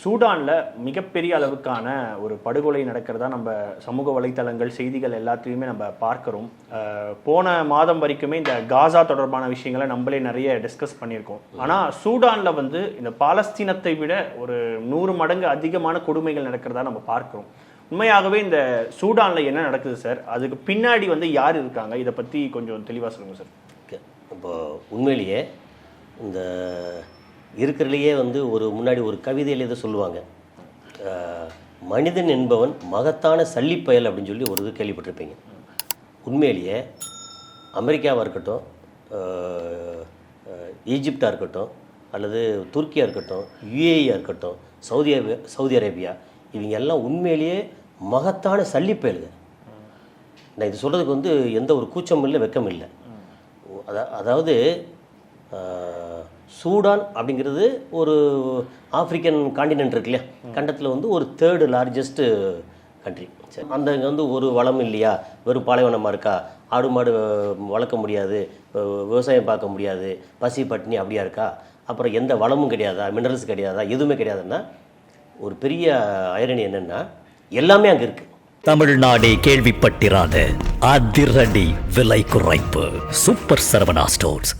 சூடானில் மிகப்பெரிய அளவுக்கான ஒரு படுகொலை நடக்கிறதா நம்ம சமூக வலைத்தளங்கள் செய்திகள் எல்லாத்தையுமே நம்ம பார்க்குறோம். போன மாதம் வரைக்குமே இந்த காசா தொடர்பான விஷயங்களை நம்மளே நிறைய டிஸ்கஸ் பண்ணியிருக்கோம். ஆனால் சூடானில் வந்து இந்த பாலஸ்தீனத்தை விட ஒரு நூறு மடங்கு அதிகமான கொடுமைகள் நடக்கிறதா நம்ம பார்க்குறோம். உண்மையாகவே இந்த சூடானில் என்ன நடக்குது சார்? அதுக்கு பின்னாடி வந்து யார் இருக்காங்க? இதை பற்றி கொஞ்சம் தெளிவாக சொல்லுங்கள் சார். ஓகே. இப்போ உண்மையிலேயே இந்த இருக்கிறதுலையே வந்து ஒரு முன்னாடி ஒரு கவிதையில் இதை சொல்லுவாங்க. மனிதன் என்பவன் மகத்தான சல்லிப்பயல் அப்படின்னு சொல்லி ஒரு இது கேள்விப்பட்டிருப்பீங்க. உண்மையிலேயே அமெரிக்காவாக இருக்கட்டும் ஈஜிப்டாக இருக்கட்டும் அல்லது துருக்கியாக இருக்கட்டும் யுஏஇயாக இருக்கட்டும் சவுதி அரேபியா சவுதி அரேபியா இவங்க எல்லாம் உண்மையிலேயே மகத்தான சல்லிப்பயல்கள் நான் இது சொல்கிறதுக்கு வந்து எந்த ஒரு கூச்சமும் இல்லை வெக்கம் இல்லை. அதா- அதாவது சூடான் அப்படிங்கிறது ஒரு ஆப்பிரிக்கன் காண்டினென்ட் இருக்கு இல்லையா? கண்டத்தில் வந்து ஒரு தேர்டு லார்ஜஸ்ட்டு கண்ட்ரி சரி அந்த இங்கே வந்து ஒரு வளம் இல்லையா? வெறும் பாலைவனமாக இருக்கா? ஆடு மாடு வளர்க்க முடியாது. விவசாயம் பார்க்க முடியாது. பசி பட்டினி அப்படியா இருக்கா? அப்புறம் எந்த வளமும் கிடையாதா? மினரல்ஸ் கிடையாதா? எதுவுமே கிடையாதுன்னா ஒரு பெரிய ஐரணி என்னென்னா எல்லாமே அங்கே இருக்குது தமிழ்நாடே கேள்விப்பட்டிராத அதிரடி விலை குறைப்பு. Super Saravana stores